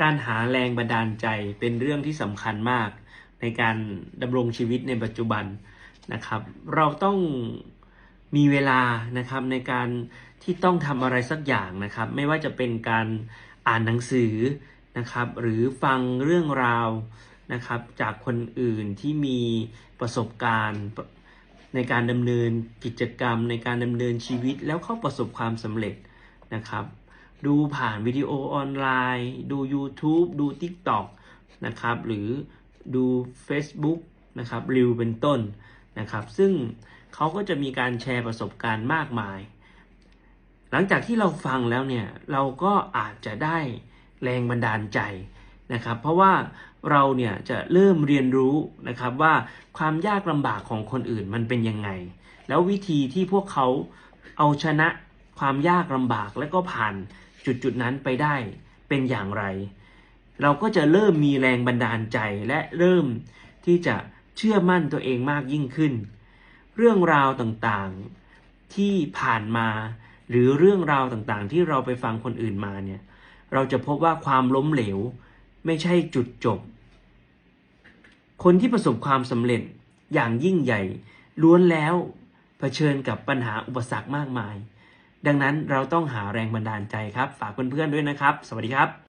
การหาแรงบันดาลใจเป็นเรื่องที่สำคัญมากในการดำรงชีวิตในปัจจุบันนะครับ เราต้องมีเวลานะครับในการที่ต้องทำอะไรสักอย่างนะครับ ไม่ว่าจะเป็นการอ่านหนังสือนะครับ หรือฟังเรื่องราวนะครับ จากคนอื่นที่มีประสบการณ์ในการดำเนินกิจกรรม ในการดำเนินชีวิตแล้วเข้าประสบความสำเร็จนะครับ ดูผ่านวิดีโอออนไลน์ ดู YouTube ดู TikTok นะครับ หรือดู Facebook นะครับรีวเป็นต้นนะครับ ซึ่งเขาก็จะมีการแชร์ประสบการณ์มากมาย หลังจากที่เราฟังแล้วเนี่ย เราก็อาจจะได้แรงบันดาลใจนะครับ เพราะว่าเราเนี่ยจะเริ่มเรียนรู้นะครับว่าความยากลำบากของคนอื่นมันเป็นยังไง แล้ววิธีที่พวกเขาเอาชนะความยากลำบากและก็ผ่าน จุดจุดๆนั้นไปได้เป็นอย่างไร เราก็จะเริ่มมีแรงบันดาลใจและเริ่มที่จะเชื่อมั่นตัวเองมากยิ่งขึ้น เรื่องราวต่างๆที่ผ่านมา หรือเรื่องราวต่างๆ ที่เราไปฟังคนอื่นมาเนี่ยเราจะพบว่าความล้มเหลว ไม่ใช่จุดจบ คนที่ประสบความสำเร็จอย่างยิ่งใหญ่ล้วนแล้วเผชิญกับปัญหาอุปสรรคมากมาย ดังนั้นเราต้องหาแรงบันดาลใจครับ ฝากเพื่อนๆด้วยนะครับ สวัสดีครับ